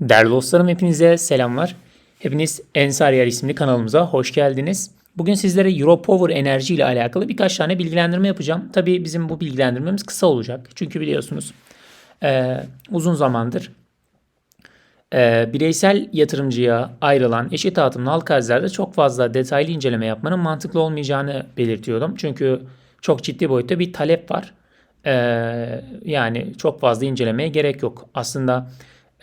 Değerli dostlarım hepinize selamlar. Hepiniz Ensar Yer isimli kanalımıza hoş geldiniz. Bugün sizlere Europower enerji ile alakalı birkaç tane bilgilendirme yapacağım. Tabii bizim bu bilgilendirmemiz kısa olacak. Çünkü biliyorsunuz eee, uzun zamandır eee, bireysel yatırımcıya ayrılan eşit dağıtımlı halka çok fazla detaylı inceleme yapmanın mantıklı olmayacağını belirtiyordum. Çünkü çok ciddi boyutta bir talep var. Eee, yani çok fazla incelemeye gerek yok. Aslında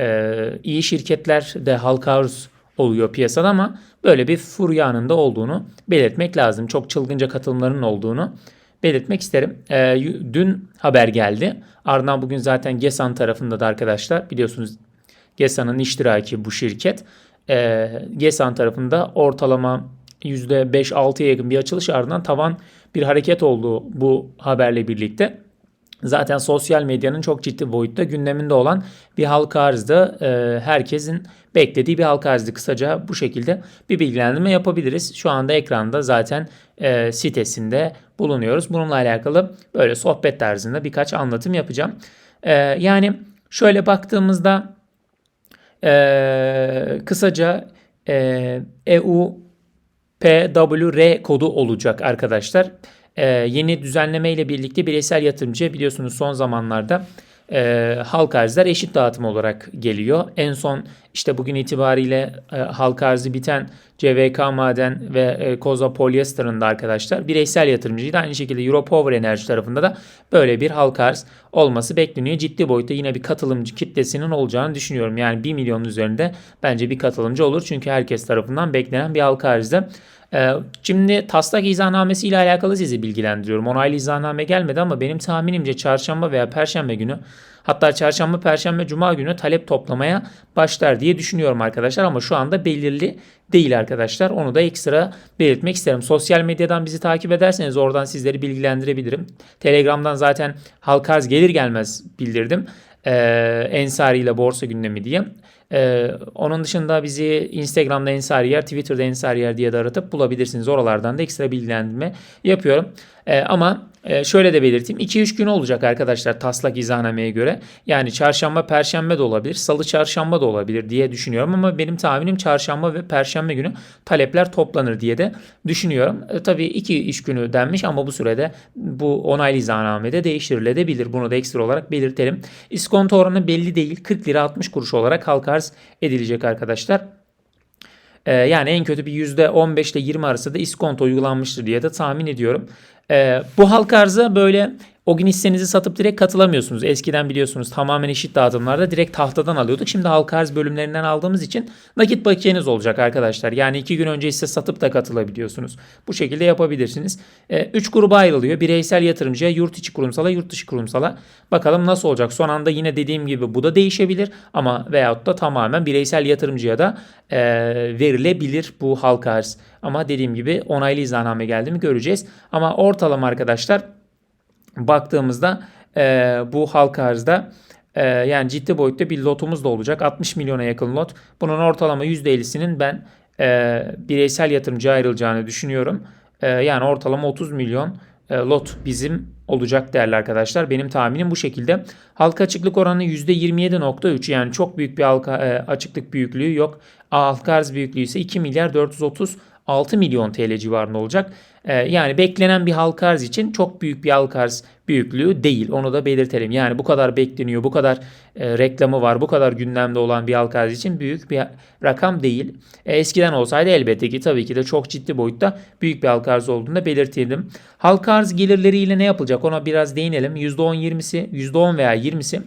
eee, iyi şirketler de halka arz oluyor piyasada ama böyle bir furyanın da olduğunu belirtmek lazım. Çok çılgınca katılımların olduğunu belirtmek isterim. Eee, y- dün haber geldi. Ardından bugün zaten GESAN tarafında da arkadaşlar biliyorsunuz GESAN'ın iştiraki bu şirket. Eee GESAN tarafında ortalama %5-6'ya yakın bir açılış ardından tavan bir hareket oldu bu haberle birlikte. Zaten sosyal medyanın çok ciddi boyutta gündeminde olan bir halka arzda e, herkesin beklediği bir halka arzdı. Kısaca bu şekilde bir bilgilendirme yapabiliriz. Şu anda ekranda zaten e, sitesinde bulunuyoruz. Bununla alakalı böyle sohbet tarzında birkaç anlatım yapacağım. E, yani şöyle baktığımızda e, kısaca e, EU PWR kodu olacak arkadaşlar. Ee, yeni düzenleme ile birlikte bireysel yatırımcı biliyorsunuz son zamanlarda e, halk arzlar eşit dağıtım olarak geliyor. En son işte bugün itibariyle e, halk arzı biten CVK Maden ve e, Koza Polyester'ın da arkadaşlar bireysel yatırımcıydı. Aynı şekilde Europower Enerji tarafında da böyle bir halk arz olması bekleniyor. Ciddi boyutta yine bir katılımcı kitlesinin olacağını düşünüyorum. Yani 1 milyonun üzerinde bence bir katılımcı olur. Çünkü herkes tarafından beklenen bir halk arzda. Ee, Şimdi taslak izahnamesi ile alakalı sizi bilgilendiriyorum. Onaylı izahname gelmedi ama benim tahminimce çarşamba veya perşembe günü hatta çarşamba, perşembe, cuma günü talep toplamaya başlar diye düşünüyorum arkadaşlar ama şu anda belirli değil arkadaşlar. Onu da ekstra belirtmek isterim. Sosyal medyadan bizi takip ederseniz oradan sizleri bilgilendirebilirim. Telegram'dan zaten halka arz gelir gelmez bildirdim. Ee, Ensari ile borsa gündemi diye. Ee, onun dışında bizi Instagram'da Ensari Yer, Twitter'da Ensari Yer diye de aratıp bulabilirsiniz. Oralardan da ekstra bilgilendirme yapıyorum. Ee, ama e, şöyle de belirteyim. 2-3 gün olacak arkadaşlar taslak izahnameye göre. Yani çarşamba, perşembe de olabilir, salı, çarşamba da olabilir diye düşünüyorum. Ama benim tahminim çarşamba ve perşembe günü talepler toplanır diye de düşünüyorum. E, tabii 2 iş günü denmiş ama bu sürede bu onaylı izahnamede değiştirilebilir. Bunu da ekstra olarak belirtelim. İskonto oranı belli değil. 40 lira 60 kuruş olarak halka arz edilecek arkadaşlar. Ee, yani en kötü bir %15 ile 20 arası da iskonto uygulanmıştır diye de tahmin ediyorum. Ee, bu halka arza böyle o gün hissenizi satıp direkt katılamıyorsunuz. Eskiden biliyorsunuz tamamen eşit dağıtımlarda direkt tahtadan alıyorduk. Şimdi halka arz bölümlerinden aldığımız için nakit bakiyeniz olacak arkadaşlar. Yani iki gün önce hisse satıp da katılabiliyorsunuz. Bu şekilde yapabilirsiniz. 3 gruba ayrılıyor. Bireysel yatırımcıya, yurt içi kurumsala, yurt dışı kurumsala. Bakalım nasıl olacak. Son anda yine dediğim gibi bu da değişebilir. Ama veyahut da tamamen bireysel yatırımcıya da e, verilebilir bu halka arz. Ama dediğim gibi onaylı izahname geldi mi göreceğiz. Ama ortalama arkadaşlar baktığımızda e, bu halka arzda e, yani ciddi boyutta bir lotumuz da olacak. 60 milyona yakın lot. Bunun ortalama %50'sinin ben e, bireysel yatırımcıya ayrılacağını düşünüyorum. E, yani ortalama 30 milyon e, lot bizim olacak değerli arkadaşlar. Benim tahminim bu şekilde. Halka açıklık oranı %27.3 yani çok büyük bir halka e, açıklık büyüklüğü yok. Halka arz büyüklüğü ise 2 milyar 430 6 milyon TL civarında olacak. Ee, yani beklenen bir halka arz için çok büyük bir halka arz büyüklüğü değil. Onu da belirtelim. Yani bu kadar bekleniyor, bu kadar e, reklamı var, bu kadar gündemde olan bir halka arz için büyük bir rakam değil. E, eskiden olsaydı elbette ki tabii ki de çok ciddi boyutta büyük bir halka arz olduğunu da belirtirdim. Halka arz gelirleriyle ne yapılacak ona biraz değinelim. %10-20'si, %10 veya 20'si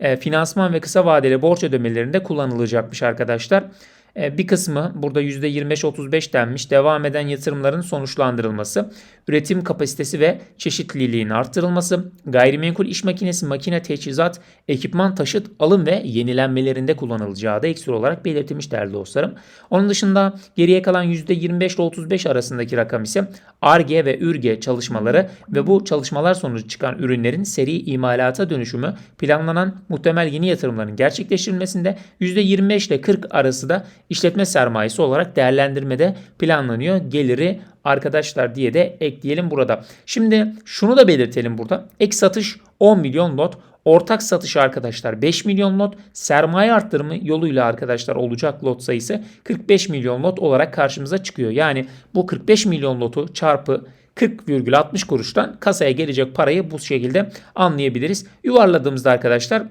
e, finansman ve kısa vadeli borç ödemelerinde kullanılacakmış arkadaşlar. E, Bir kısmı burada %25-35 denmiş devam eden yatırımların sonuçlandırılması, üretim kapasitesi ve çeşitliliğin arttırılması, gayrimenkul iş makinesi, makine, teçhizat, ekipman, taşıt, alım ve yenilenmelerinde kullanılacağı da ekstra olarak belirtilmiş değerli dostlarım. Onun dışında geriye kalan %25 ile 35 arasındaki rakam ise ARGE ve ÜRGE çalışmaları ve bu çalışmalar sonucu çıkan ürünlerin seri imalata dönüşümü planlanan muhtemel yeni yatırımların gerçekleştirilmesinde %25 ile 40 arası da işletme sermayesi olarak değerlendirmede planlanıyor. Geliri arkadaşlar diye de ekleyelim burada. Şimdi şunu da belirtelim burada. Ek satış 10 milyon lot Ortak satış arkadaşlar 5 milyon lot, sermaye arttırımı yoluyla arkadaşlar olacak lot sayısı 45 milyon lot olarak karşımıza çıkıyor. Yani bu 45 milyon lotu çarpı 40,60 kuruştan kasaya gelecek parayı bu şekilde anlayabiliriz. Yuvarladığımızda arkadaşlar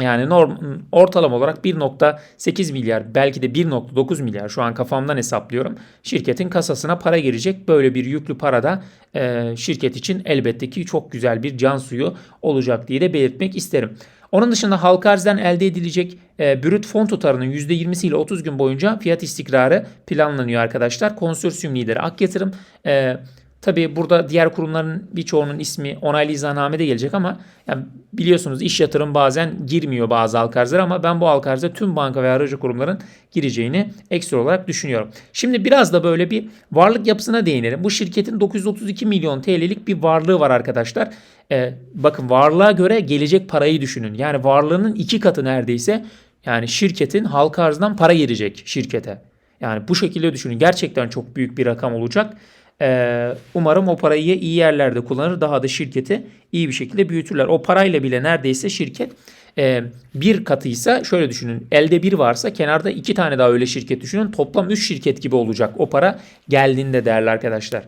yani norm, ortalama olarak 1.8 milyar belki de 1.9 milyar şu an kafamdan hesaplıyorum. Şirketin kasasına para girecek. Böyle bir yüklü para da e, şirket için elbette ki çok güzel bir can suyu olacak diye de belirtmek isterim. Onun dışında halka arzdan elde edilecek e, brüt fon tutarının %20'si ile 30 gün boyunca fiyat istikrarı planlanıyor arkadaşlar. Konsorsiyum lideri Ak Yatırım e, Tabii burada diğer kurumların birçoğunun ismi onaylı izahnamede gelecek ama yani biliyorsunuz iş yatırım bazen girmiyor bazı halka arzlara ama ben bu halka arza tüm banka ve aracı kurumların gireceğini ekstra olarak düşünüyorum. Şimdi biraz da böyle bir varlık yapısına değinelim. Bu şirketin 932 milyon TL'lik bir varlığı var arkadaşlar. Ee, bakın varlığa göre gelecek parayı düşünün. Yani varlığının iki katı neredeyse yani şirketin halka arzdan para girecek şirkete. Yani bu şekilde düşünün. Gerçekten çok büyük bir rakam olacak. Ee, umarım o parayı iyi yerlerde kullanır. Daha da şirketi iyi bir şekilde büyütürler. O parayla bile neredeyse şirket e, bir katıysa şöyle düşünün. Elde bir varsa kenarda iki tane daha öyle şirket düşünün. Toplam üç şirket gibi olacak o para geldiğinde değerli arkadaşlar.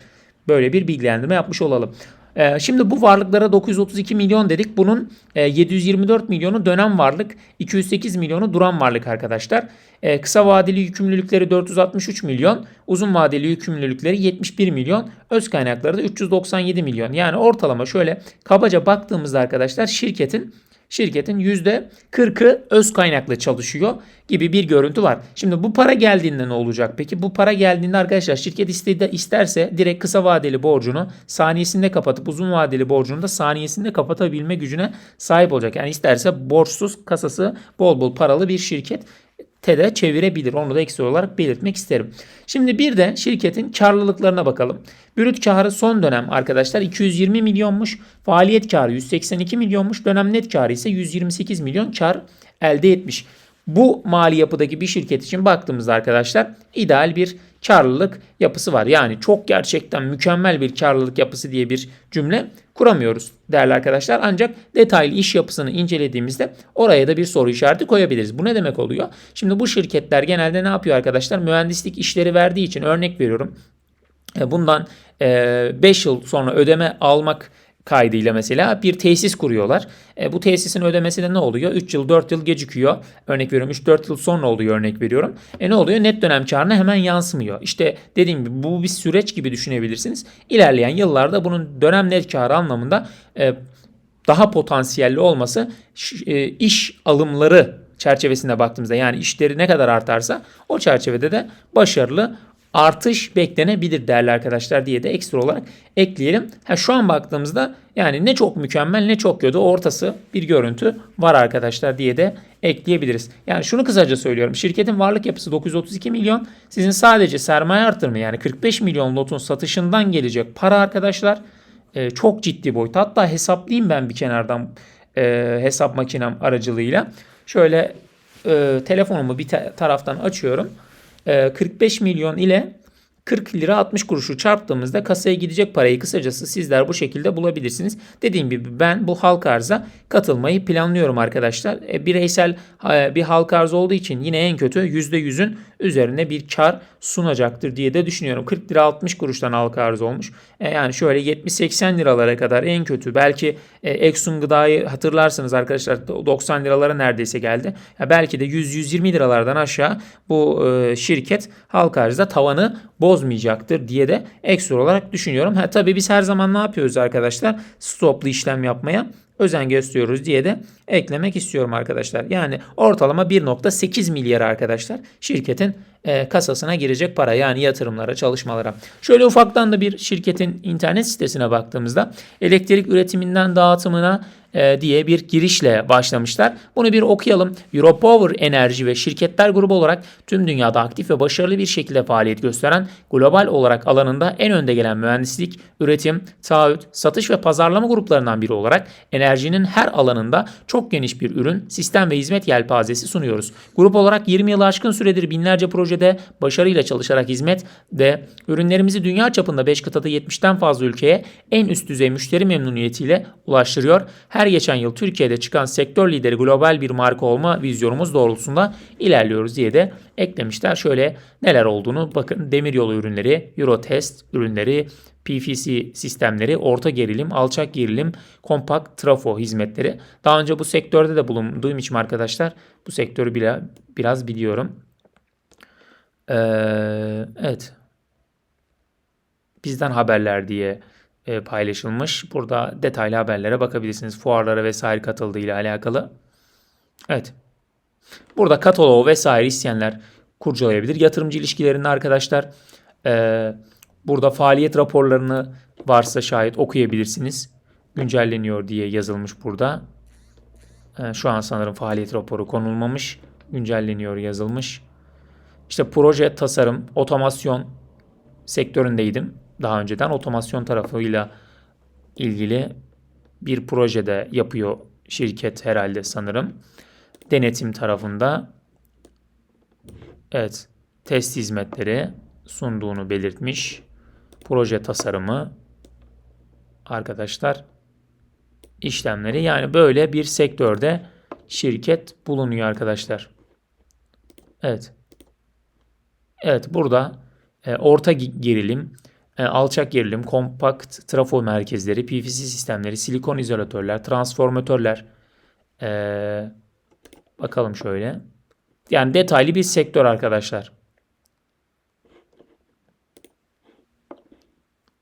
Böyle bir bilgilendirme yapmış olalım. Ee, şimdi bu varlıklara 932 milyon dedik. Bunun 724 e, milyonu dönem varlık, 208 milyonu duran varlık arkadaşlar. Ee, kısa vadeli yükümlülükleri 463 milyon, uzun vadeli yükümlülükleri 71 milyon, öz kaynakları da 397 milyon. Yani ortalama şöyle kabaca baktığımızda arkadaşlar şirketin şirketin %40'ı öz kaynaklı çalışıyor gibi bir görüntü var. Şimdi bu para geldiğinde ne olacak? Peki bu para geldiğinde arkadaşlar şirket istedi, isterse direkt kısa vadeli borcunu saniyesinde kapatıp uzun vadeli borcunu da saniyesinde kapatabilme gücüne sahip olacak. Yani isterse borçsuz kasası bol bol paralı bir şirket TED'e çevirebilir. Onu da ekstra olarak belirtmek isterim. Şimdi bir de şirketin karlılıklarına bakalım. Brüt karı son dönem arkadaşlar 220 milyonmuş. Faaliyet karı 182 milyonmuş. Dönem net karı ise 128 milyon kar elde etmiş. Bu mali yapıdaki bir şirket için baktığımızda arkadaşlar ideal bir karlılık yapısı var. Yani çok gerçekten mükemmel bir karlılık yapısı diye bir cümle kuramıyoruz değerli arkadaşlar. Ancak detaylı iş yapısını incelediğimizde oraya da bir soru işareti koyabiliriz. Bu ne demek oluyor? Şimdi bu şirketler genelde ne yapıyor arkadaşlar? Mühendislik işleri verdiği için örnek veriyorum. E, bundan 5 yıl sonra ödeme almak kaydıyla mesela bir tesis kuruyorlar. E, bu tesisin ödemesi de ne oluyor? 3 yıl 4 yıl gecikiyor. Örnek veriyorum 3-4 yıl sonra oluyor örnek veriyorum. E ne oluyor? Net dönem karına hemen yansımıyor. İşte dediğim gibi bu bir süreç gibi düşünebilirsiniz. İlerleyen yıllarda bunun dönem net karı anlamında e, daha potansiyelli olması e, iş alımları çerçevesinde baktığımızda yani işleri ne kadar artarsa o çerçevede de başarılı artış beklenebilir değerli arkadaşlar diye de ekstra olarak ekleyelim. Ha, şu an baktığımızda yani ne çok mükemmel ne çok kötü ortası bir görüntü var arkadaşlar diye de ekleyebiliriz. Yani şunu kısaca söylüyorum. Şirketin varlık yapısı 932 milyon. Sizin sadece sermaye artırımı yani 45 milyon lotun satışından gelecek para arkadaşlar e, çok ciddi boyut. Hatta hesaplayayım ben bir kenardan e, hesap makinem aracılığıyla. Şöyle e, telefonumu bir taraftan açıyorum. 45 ee, milyon ile 40 lira 60 kuruşu çarptığımızda kasaya gidecek parayı kısacası sizler bu şekilde bulabilirsiniz. Dediğim gibi ben bu halk arza katılmayı planlıyorum arkadaşlar. E, bireysel e, bir halk arz olduğu için yine en kötü %100'ün üzerine bir kar sunacaktır diye de düşünüyorum. 40 lira 60 kuruştan halka arz olmuş. E, yani şöyle 70-80 liralara kadar en kötü. Belki e, Exxon gıdayı hatırlarsınız arkadaşlar 90 liralara neredeyse geldi. Ya belki de 100-120 liralardan aşağı bu e, şirket halka arzda tavanı bozmayacaktır diye de ekstra olarak düşünüyorum. Ha, tabii biz her zaman ne yapıyoruz arkadaşlar? Stoplu işlem yapmaya özen gösteriyoruz diye de eklemek istiyorum arkadaşlar. Yani ortalama 1.8 milyar arkadaşlar şirketin e, kasasına girecek para yani yatırımlara, çalışmalara. Şöyle ufaktan da bir şirketin internet sitesine baktığımızda elektrik üretiminden dağıtımına e, diye bir girişle başlamışlar. Bunu bir okuyalım. Europower Enerji ve şirketler grubu olarak tüm dünyada aktif ve başarılı bir şekilde faaliyet gösteren global olarak alanında en önde gelen mühendislik, üretim, taahhüt, satış ve pazarlama gruplarından biri olarak enerjinin her alanında çok geniş bir ürün, sistem ve hizmet yelpazesi sunuyoruz. Grup olarak 20 yılı aşkın süredir binlerce projede başarıyla çalışarak hizmet ve ürünlerimizi dünya çapında 5 kıtada 70'ten fazla ülkeye en üst düzey müşteri memnuniyetiyle ulaştırıyor. Her her geçen yıl Türkiye'de çıkan sektör lideri global bir marka olma vizyonumuz doğrultusunda ilerliyoruz diye de eklemişler. Şöyle neler olduğunu bakın. Demiryolu ürünleri, Eurotest ürünleri, PFC sistemleri, orta gerilim, alçak gerilim, kompakt trafo hizmetleri. Daha önce bu sektörde de bulunduğum için arkadaşlar bu sektörü bile biraz biliyorum. Ee, evet. Bizden haberler diye e, paylaşılmış. Burada detaylı haberlere bakabilirsiniz. Fuarlara vesaire katıldığı ile alakalı. Evet. Burada kataloğu vesaire isteyenler kurcalayabilir. Yatırımcı ilişkilerinde arkadaşlar e, burada faaliyet raporlarını varsa şayet okuyabilirsiniz. Güncelleniyor diye yazılmış burada. E, şu an sanırım faaliyet raporu konulmamış. Güncelleniyor yazılmış. İşte proje, tasarım, otomasyon sektöründeydim. Daha önceden otomasyon tarafıyla ilgili bir projede yapıyor şirket herhalde sanırım. Denetim tarafında evet test hizmetleri sunduğunu belirtmiş. Proje tasarımı arkadaşlar işlemleri yani böyle bir sektörde şirket bulunuyor arkadaşlar. Evet. Evet burada e, orta gerilim, alçak gerilim, kompakt trafo merkezleri, PVC sistemleri, silikon izolatörler, transformatörler. E, bakalım şöyle. Yani detaylı bir sektör arkadaşlar.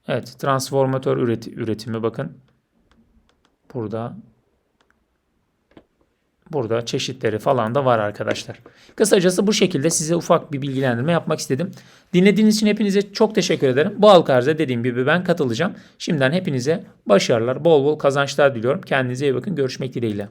Evet, transformatör üreti- üretimi bakın. Burada Burada çeşitleri falan da var arkadaşlar. Kısacası bu şekilde size ufak bir bilgilendirme yapmak istedim. Dinlediğiniz için hepinize çok teşekkür ederim. Bu halka arza dediğim gibi ben katılacağım. Şimdiden hepinize başarılar, bol bol kazançlar diliyorum. Kendinize iyi bakın. Görüşmek dileğiyle.